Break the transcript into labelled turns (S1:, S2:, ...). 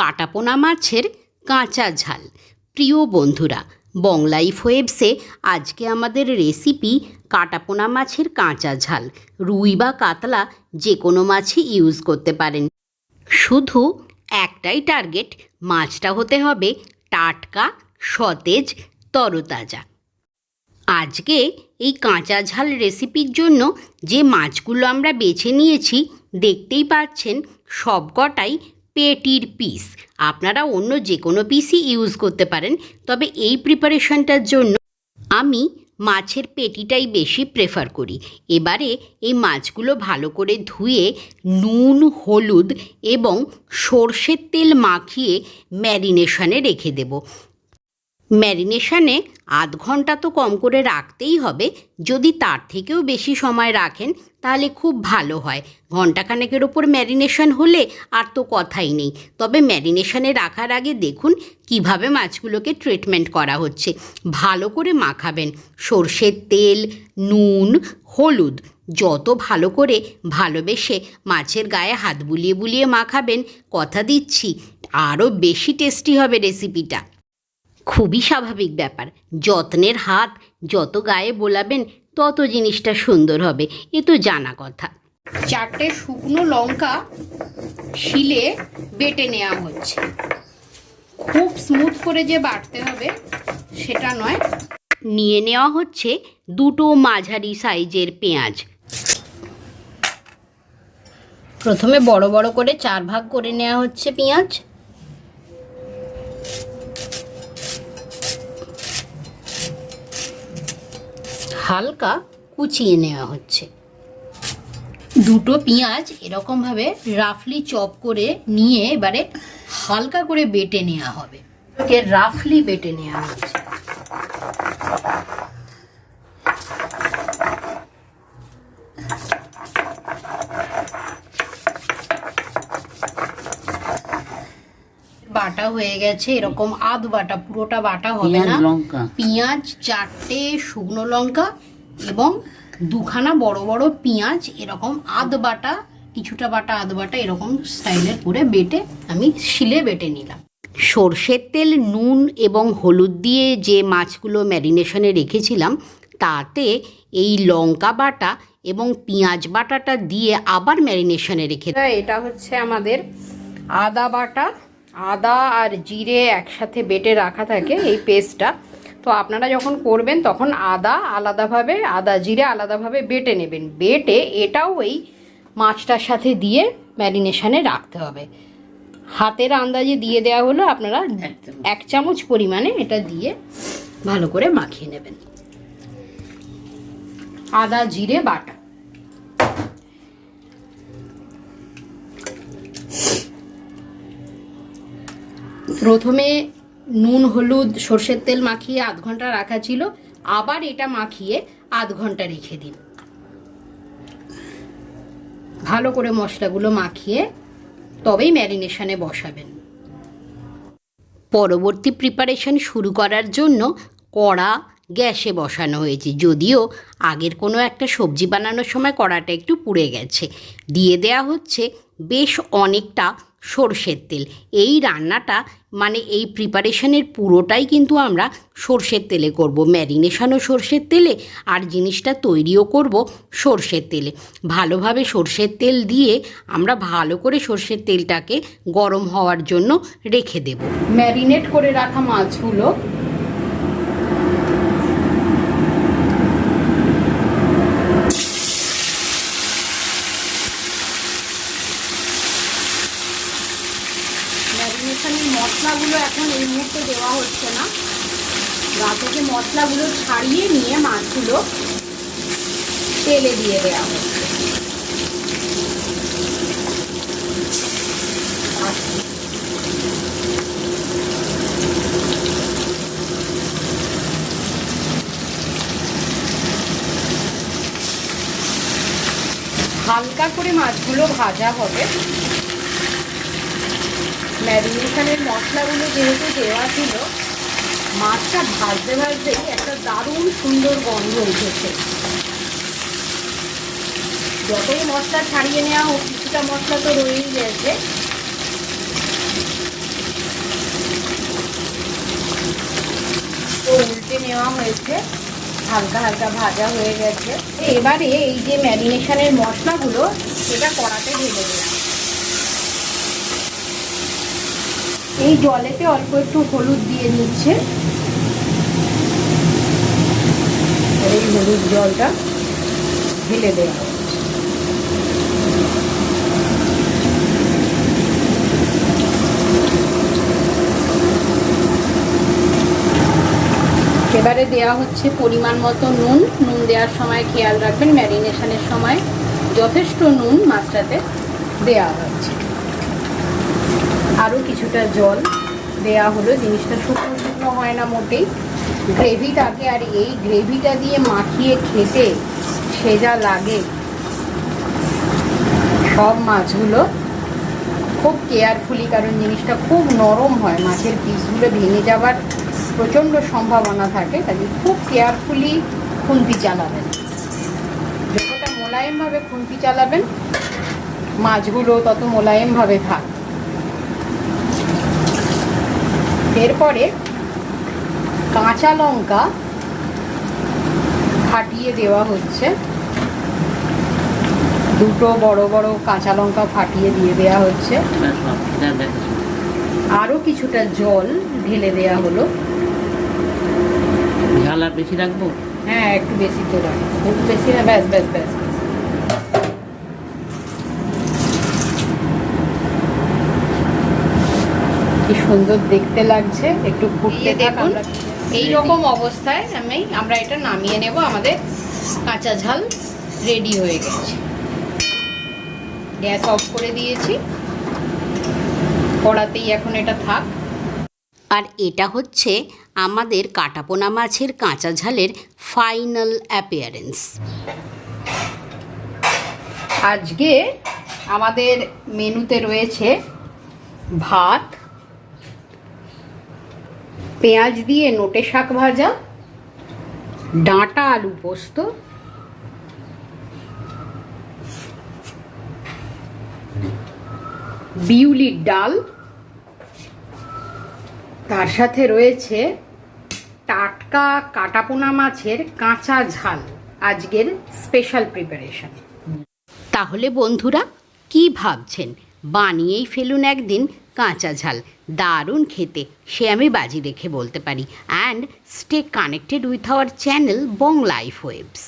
S1: কাটাপোনা মাছের কাঁচা ঝাল। প্রিয় বন্ধুরা বংলাইফ ওয়েবসে আজকে আমাদের রেসিপি কাটাপোনা মাছের কাঁচা ঝাল। রুই বা কাতলা যে কোনো মাছই ইউজ করতে পারেন। শুধু একটাই টার্গেট, মাছটা হতে হবে টাটকা, সতেজ, তরতাজা। আজকে এই কাঁচা ঝাল রেসিপির জন্য যে মাছগুলো আমরা বেছে নিয়েছি, দেখতেই পাচ্ছেন সবকটাই পেটির পিস। আপনারা অন্য যে কোনো পিসই ইউজ করতে পারেন, তবে এই প্রিপারেশনটার জন্য আমি মাছের পেটিটাই বেশি প্রেফার করি। এবারে এই মাছগুলো ভালো করে ধুয়ে নুন, হলুদ এবং সর্ষের তেল মাখিয়ে ম্যারিনেশনে রেখে দেব। ম্যারিনেশনে আধ ঘণ্টা তো কম করে রাখতেই হবে। যদি তার থেকেও বেশি সময় রাখেন, তাহলে খুব ভালো হয়। ঘন্টাখানেকের ওপর ম্যারিনেশন হলে আর তো কথাই নেই। তবে ম্যারিনেশনে রাখার আগে দেখুন কীভাবে মাছগুলোকে ট্রিটমেন্ট করা হচ্ছে। ভালো করে মাখাবেন। সর্ষের তেল, নুন, হলুদ, যত ভালো করে ভালোবেসে মাছের গায়ে হাত বুলিয়ে বুলিয়ে মাখাবেন, কথা দিচ্ছি, আরও বেশি টেস্টি হবে রেসিপিটা। খুবই স্বাভাবিক ব্যাপার। যত্নের হাত, যত গায়ে বোলাবেন, তত জিনিসটা সুন্দর হবে, এ তো জানা কথা। চারটে শুকনো লঙ্কা শিলে বেটে নেওয়া হচ্ছে। খুব স্মুথ করে যে বাটতে হবে, সেটা নয়। নিয়ে নেওয়া হচ্ছে দুটো মাঝারি সাইজের পেঁয়াজ। প্রথমে বড় বড় করে চার ভাগ করে নেওয়া হচ্ছে পেঁয়াজ। হালকা কুচিয়ে নেওয়া হচ্ছে। দুটো পেঁয়াজ এরকমভাবে রাফলি চপ করে নিয়ে এবারে হালকা করে বেটে নেওয়া হবে। রাফলি বেটে নেওয়া হচ্ছে। বাটা হয়ে গেছে এরকম আধ বাটা পুরোটা বাটা হবে না।
S2: লঙ্কা।
S1: পেঁয়াজ চারটে শুকনো লঙ্কা এবং দুখানা বড় বড় পেঁয়াজ এরকম আধ বাটা কিছুটা বাটা আধ বাটা এরকম স্টাইলের করে বেটে আমি শিলে বেটে নিলাম। সর্ষের তেল নুন এবং হলুদ দিয়ে যে মাছগুলো ম্যারিনেশনে রেখেছিলাম তাতে এই লঙ্কা বাটা এবং পেঁয়াজ বাটাটা দিয়ে আবার ম্যারিনেশনে রেখে এটা হচ্ছে আমাদের আদা বাটা আদা আর জিরে একসাথে বেটে রাখা থাকে এই পেস্টটা। তো আপনারা যখন করবেন তখন আদা আলাদাভাবে আদা জিরে আলাদাভাবে বেটে নেবেন। বেটে এটাও এই মাছটার সাথে দিয়ে ম্যারিনেশনে রাখতে হবে। হাতের আন্দাজে দিয়ে দেওয়া হলো আপনারা এক চামচ পরিমাণে এটা দিয়ে ভালো করে মাখিয়ে নেবেন। আদা জিরে বাটা। প্রথমে নুন, হলুদ, সর্ষের তেল মাখিয়ে আধ ঘণ্টা রাখা ছিল। আবার এটা মাখিয়ে আধ ঘণ্টা রেখে দিন। ভালো করে মশলাগুলো মাখিয়ে তবেই ম্যারিনেশনে বসাবেন। পরবর্তী প্রিপারেশন শুরু করার জন্য কড়া গ্যাসে বসানো হয়েছে। যদিও আগের কোনো একটা সবজি বানানোর সময় কড়াটা একটু পুড়ে গেছে। দিয়ে দেয়া হচ্ছে বেশ অনেকটা সর্ষের তেল। এই রান্নাটা মানে এই প্রিপারেশনের পুরোটাই কিন্তু আমরা সর্ষের তেলে করব। ম্যারিনেশনও সর্ষের তেলে আর জিনিসটা তৈরিও করব সর্ষের তেলে। ভালোভাবে সর্ষের তেল দিয়ে আমরা ভালো করে সর্ষের তেলটাকে গরম হওয়ার জন্য রেখে দেব। ম্যারিনেট করে রাখা মাছগুলো মশলাগুলো এখন এই মুহূর্তে দেওয়া হচ্ছে না। গা থেকে মশলাগুলো ছাড়িয়ে নিয়ে মাছগুলো তেলে দিয়ে দেওয়া হচ্ছে। হালকা করে মাছগুলো ভাজা হবে। ম্যারিনেশনের মশলাগুলো যেহেতু দেওয়া ছিল, মাছটা ভাজতে ভাজতেই একটা দারুণ সুন্দর গন্ধ উঠেছে। যতই মশলা ছাড়িয়ে নেওয়া হোক, কিছুটা মশলা তো রয়েই গেছে।
S3: তো উল্টে নেওয়া হয়েছে, হালকা হালকা ভাজা হয়ে গেছে। এবারে এই যে ম্যারিনেশনের মশলাগুলো, সেটা কড়াতে ঢেলে দিলাম। এই জলেতে অল্প একটু হলুদ দিয়ে নিচ্ছে। এই হলুদ জলটা ঢেলে দেওয়া। এবারে দেওয়া হচ্ছে পরিমাণ মতো নুন। নুন দেওয়ার সময় খেয়াল রাখবেন, ম্যারিনেশনের সময় যথেষ্ট নুন মাছটাতে দেওয়া হচ্ছে। আরও কিছুটা জল দেয়া হলো। জিনিসটা শুকনো শুকনো হয় না মোটেই। গ্রেভি থাকে আর এই গ্রেভিটা দিয়ে মাখিয়ে খেতে সে যা লাগে। সব মাছগুলো খুব কেয়ারফুলি কারণ জিনিসটা খুব নরম হয়। মাছের পিসগুলো ভেঙে যাওয়ার প্রচণ্ড সম্ভাবনা থাকে কাজে খুব কেয়ারফুলি খুন্তি চালাবেন। যতটা মোলায়েমভাবে খুন্তি চালাবেন, মাছগুলো তত মোলায়েমভাবে থাক। এরপরে কাঁচা লঙ্কা ফাটিয়ে দেওয়া হচ্ছে। দুটো বড় বড় কাঁচা লঙ্কা ফাটিয়ে দিয়ে দেওয়া হচ্ছে। আরও কিছুটা জল ঢেলে দেওয়া হলো।
S2: ঝাল আর বেশি রাখব?
S3: হ্যাঁ একটু বেশি তো রাখব। খুব বেশি না ব্যাস ব্যাস ব্যাস ব্যাস। কি সুন্দর দেখতে লাগছে একটু ফুটতে দেখুন এই রকম অবস্থায় আমি আমরা এটা নামিয়ে নেব আমাদের কাঁচা ঝাল রেডি হয়ে গেছে। গ্যাস অফ করে দিয়েছি। কড়াতেই এখন এটা থাক। আর এটা হচ্ছে আমাদের কাটাপোনা মাছের কাঁচা ঝালের ফাইনাল অ্যাপিয়ারেন্স আজকে আমাদের মেনুতে রয়েছে ভাত পেঁয়াজ দিয়ে নোটে শাক ভাজা, ডাঁটা আলু পোস্ত, বিউলির ডাল, তার সাথে রয়েছে টাটকা কাটাপোনা মাছের কাঁচা ঝাল। আজকের স্পেশাল প্রিপারেশন তাহলে বন্ধুরা, কি ভাবছেন? বানিয়েই ফেলুন একদিন কাঁচা ঝাল। দারুণ খেতে, সে আমি বাজি রেখে বলতে পারি। And stay connected with our channel Bong Life Waves